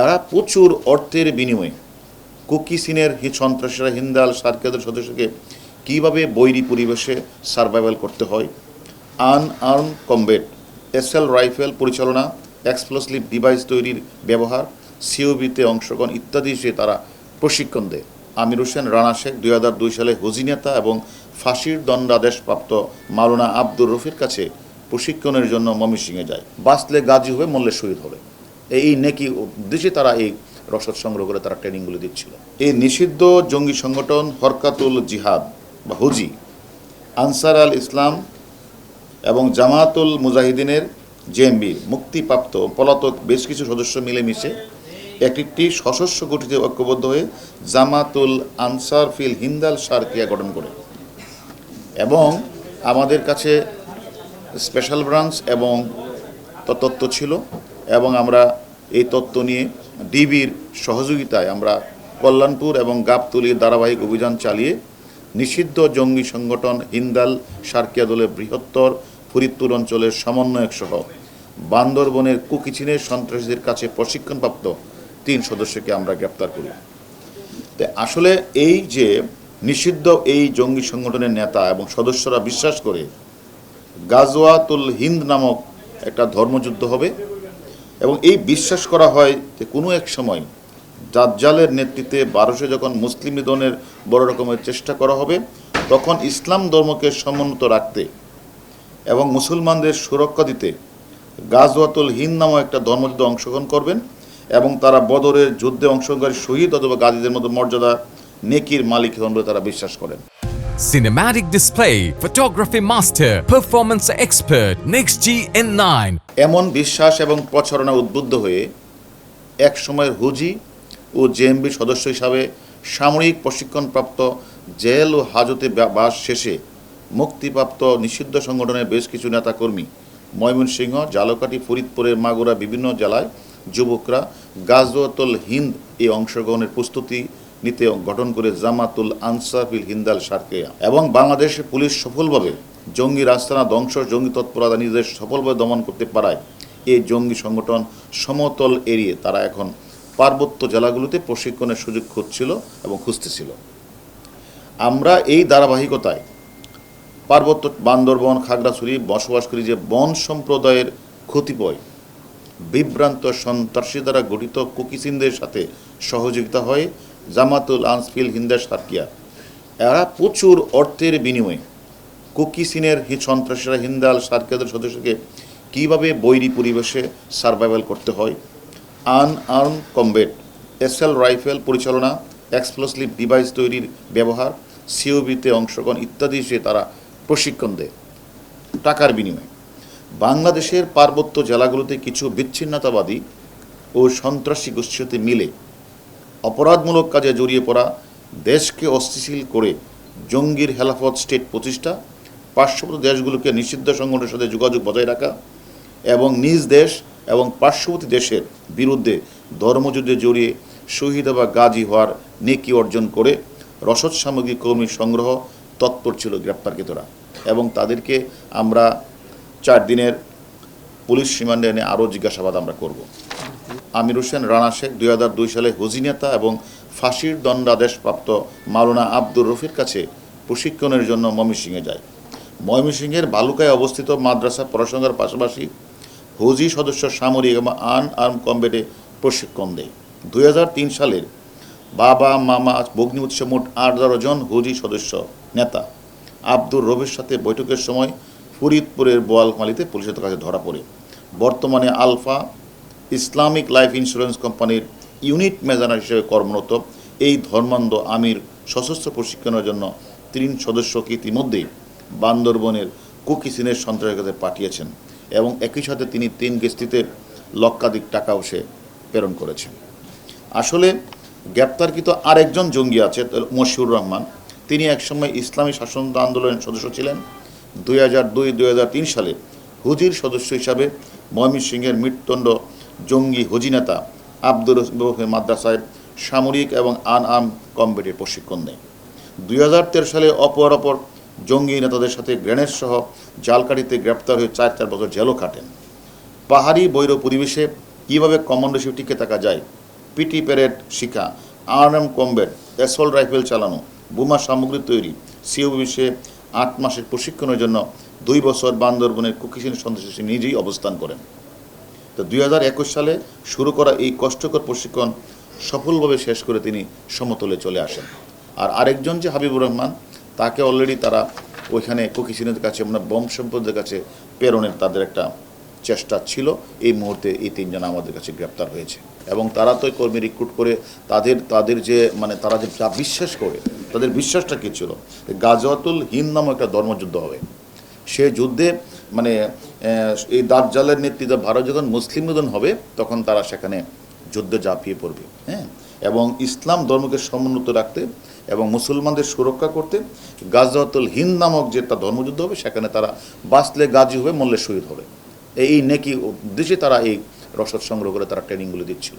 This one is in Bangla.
এরা প্রচুর অর্থের বিনিময়ে কুকিসিনের হি সন্ত্রাসীরা হিন্দাল সার্কেদের সদস্যকে কীভাবে বৈরী পরিবেশে সার্ভাইভাল করতে হয়? Unarmed combat SL rifle পরিচালনা এক্সপ্লোসিভ ডিভাইস তৈরির ব্যবহার সিওবিতে অংশগ্রহণ ইত্যাদি বিষয়ে তারা প্রশিক্ষণ দেয়। আমির হোসেন রানা শেখ দুই হাজার দুই সালে হুজিনেতা এবং ফাঁসির দণ্ডাদেশপ্রাপ্ত মাওলানা আব্দুর রফির কাছে প্রশিক্ষণের জন্য ময়মনসিংহে যায়। বাঁচলে গাজী হবে মল্লে শহীদ হবে। এই নেকি উদ্দেশ্যে তারা এই রসদ সংগ্রহ করে তারা ট্রেনিংগুলো দিচ্ছিল। এই নিষিদ্ধ জঙ্গি সংগঠন হরকাতুল জিহাদ বা হুজি, আনসার আল ইসলাম এবং জামাতুল মুজাহিদিনের জেএমবি, মুক্তিপ্রাপ্ত পলাতক বেশ কিছু সদস্য মিলেমিশে একটি সশস্ত্র গঠিত ঐক্যবদ্ধ হয়ে জামাতুল আনসার ফিল হিন্দাল সারকিয়া গঠন করে। এবং আমাদের কাছে স্পেশাল ব্রাঞ্চ এবং তত্ত্ব ছিল এবং আমরা এই তত্ত্ব নিয়ে ডিবির সহযোগিতায় আমরা কল্যাণপুর এবং গাবতলির ধারাবাহিক অভিযান চালিয়ে নিষিদ্ধ জঙ্গি সংগঠন হিন্দাল সার্কিয়া দলের বৃহত্তর ফরিদপুর অঞ্চলের সমন্বয়ক সহ বান্দরবনের কুকিচিনের সন্ত্রাসীদের কাছে প্রশিক্ষণপ্রাপ্ত তিন সদস্যকে আমরা গ্রেপ্তার করি। তো আসলে এই যে নিষিদ্ধ এই জঙ্গি সংগঠনের নেতা এবং সদস্যরা বিশ্বাস করে গাজওয়াতুল হিন্দ নামক একটা ধর্মযুদ্ধ হবে এবং এই বিশ্বাস করা হয় যে কোনো এক সময় দাজ্জালের নেতৃত্বে বারোশে যখন মুসলিম নিধনের বড় রকমের চেষ্টা করা হবে, তখন ইসলাম ধর্মকে সমুন্নত রাখতে এবং মুসলমানদের সুরক্ষা দিতে গাজওয়াতুল হিন্দ নামক একটা ধর্মযুদ্ধে অংশগ্রহণ করবেন এবং তারা বদরের যুদ্ধে অংশগ্রহণকারী শহীদ অথবা গাজীদের মতো মর্যাদা নেকির মালিক হন বলে তারা বিশ্বাস করেন। Cinematic display, photography master, performance expert, Next G N9. এমন বিশ্বাস এবং প্রচারণা উদ্বুদ্ধ হয়ে এক সময়ের হুজি ও জেএমবি সদস্য হিসাবে সামরিক প্রশিক্ষণপ্রাপ্ত জেল ও হাজতে বাস শেষে মুক্তিপ্রাপ্ত নিষিদ্ধ সংগঠনের বেশ কিছু নেতাকর্মী ময়মনসিংহ জালকাঠি ফরিদপুরের মাগুরা বিভিন্ন জেলায় যুবকরা গাজওয়াতুল হিন্দ এই অংশগ্রহণের প্রস্তুতি নিতে গঠন করে জামাতুল আনসাফিল হিন্দাল সার্কেয়া এবং বাংলাদেশের পুলিশ সফলভাবে জঙ্গি রাস্তানা ধ্বংস, জঙ্গি তৎপরতা নিজেদের সফলভাবে দমন করতে পারায় এই জঙ্গি সংগঠন সমতল এড়িয়ে তারা এখন পার্বত্য জেলাগুলোতে প্রশিক্ষণের সুযোগ খুঁজছিল এবং খুঁজতেছিল। আমরা এই ধারাবাহিকতায় পার্বত্য বান্দরবন, খাগড়াছড়ি বসবাস করি যে বন সম্প্রদায়ের ক্ষতিপয় বিভ্রান্ত সন্ত্রাসী দ্বারা গঠিত কুকিসিনদের সাথে সহযোগিতা হয়। জামাতুল আনসফিল হিন্দা সার্কিয়া এরা প্রচুর অর্থের বিনিময়ে কুকিসিনের হি সন্ত্রাসীরা হিন্দাল সার্কিয়াদের সদস্যকে কীভাবে বৈরী পরিবেশে সার্ভাইভাল করতে হয়? Unarmed combat SL rifle পরিচালনা এক্সপ্লোসিভ ডিভাইস তৈরির ব্যবহার সিওবিতে অংশগ্রহণ ইত্যাদি বিষয়ে তারা প্রশিক্ষণ দেয়। টাকার বিনিময়ে। বাংলাদেশের পার্বত্য জেলাগুলোতে কিছু বিচ্ছিন্নতাবাদী ও সন্ত্রাসী গোষ্ঠীর সাথে মিলে অপরাধমূলক কাজে জড়িয়ে পড়া, দেশকে অস্থিতিশীল করে জঙ্গির হেলাফত স্টেট প্রতিষ্ঠা, পার্শ্ববর্তী দেশগুলোকে নিষিদ্ধ সংগঠনের সাথে যোগাযোগ বজায় রাখা এবং নিজ দেশ এবং পার্শ্ববর্তী দেশের বিরুদ্ধে ধর্মযুদ্ধে জড়িয়ে শহীদ বা গাজী হওয়ার নেকি অর্জন করে রসদ সামগ্রী কর্মী সংগ্রহ তৎপর ছিল গ্রেপ্তারকৃতরা এবং তাদেরকে আমরা চার দিনের পুলিশ রিমান্ডে এনে আরও জিজ্ঞাসাবাদ আমরা করব। আমির হোসেন, রানা শেখ, দুই হাজার দুই সালে হুজিনেতা এবং ফাঁসির দণ্ডাদেশপ্রাপ্ত মাওলানা আব্দুর রফির কাছে প্রশিক্ষণের জন্য ময়মনসিংহে যায়। ময়মনসিংহের বালুকায় অবস্থিত মাদ্রাসা পড়াশোনার পাশাপাশি হুজি সদস্য সামরিক এবং আন আর্ম কম্বেটে প্রশিক্ষণ দেয়। দুই সালের বাবা, মামা বগ্নি উৎসব মোট আঠারো জন হুজি সদস্য নেতা। আব্দুর রবির সাথে বৈঠকের সময় ফরিদপুরের বোয়ালমালিতে পুলিশের কাছে ধরা পড়ে। বর্তমানে আলফা ইসলামিক লাইফ ইন্স্যুরেন্স কোম্পানির ইউনিট ম্যানেজার হিসেবে কর্মরত এই ধর্মান্ধ আমির সশস্ত্র প্রশিক্ষণের জন্য তিন সদস্যকে ইতিমধ্যেই বান্দরবনের কুকিসিনের সন্ত্রাসের কাছে পাঠিয়েছেন এবং একই সাথে তিনি তিন কিস্তিতে লক্ষাধিক টাকাও সে প্রেরণ করেছেন। আসলে গ্রেপ্তারকৃত আরেকজন জঙ্গি আছে মশিউর রহমান। তিনি একসময় ইসলামী শাসন আন্দোলনের সদস্য ছিলেন। দুই হাজার দুই দুই সালে হুজির সদস্য হিসাবে ময়মনসিংহের মৃত্যুদণ্ড জঙ্গি হুজি নেতা আব্দুর রহিম মাদ্রাসায় সামরিক এবং আন আর্ম কম্বেটের প্রশিক্ষণ দেয়। দুই সালে অপর অপর জঙ্গি নেতাদের সাথে গ্রেনেড সহ জালকাঠিতে গ্রেপ্তার হয়ে চার চার বছর জেলও কাটেন পাহাড়ি বৈর পরিবেশে কীভাবে কমান্ডোশিপ টিকে থাকা যায়, পিটি প্যারেড শিখা আর্ম কমব্যাট অ্যাসল রাইফেল চালানো, বোমা সামগ্রী তৈরি সিওবিসে আট মাসের প্রশিক্ষণের জন্য দুই বছর বান্দরবনের কুকিশিন সন্ত্রাসী নিজেই অবস্থান করেন। তো দুই হাজার একুশ সালে শুরু করা এই কষ্টকর প্রশিক্ষণ সফলভাবে শেষ করে তিনি সমতলে চলে আসেন। আর আরেকজন যে হাবিবুর রহমান, তাকে অলরেডি তারা ওইখানে কুকিশিনের কাছে মানে বম সম্পদের কাছে প্রেরণের তাদের একটা চেষ্টা ছিল। এই মুহূর্তে এই তিনজন আমাদের কাছে গ্রেপ্তার হয়েছে। এবং তারা তো কর্মী রিক্রুট করে তাদের তাদের যে মানে তারা যে যা বিশ্বাস করে, তাদের বিশ্বাসটা কী ছিল? গাজওয়াতুল হিন্দ নামক একটা ধর্মযুদ্ধ হবে। সে যুদ্ধে মানে এই দাজ্জালের নেতৃত্বে ভারত যখন মুসলিম নিধন হবে, তখন তারা সেখানে যুদ্ধে ঝাঁপিয়ে পড়বে হ্যাঁ? এবং ইসলাম ধর্মকে সমুন্নত রাখতে এবং মুসলমানদের সুরক্ষা করতে গাজওয়াতুল হিন্দ নামক যে একটা ধর্মযুদ্ধ হবে, সেখানে তারা বাঁচলে গাজী হবে মল্লে শহীদ হবে। এই নেকি উদ্দেশ্যে তারা এই রসদ সংগ্রহ করে তারা ট্রেনিংগুলো দিচ্ছিল।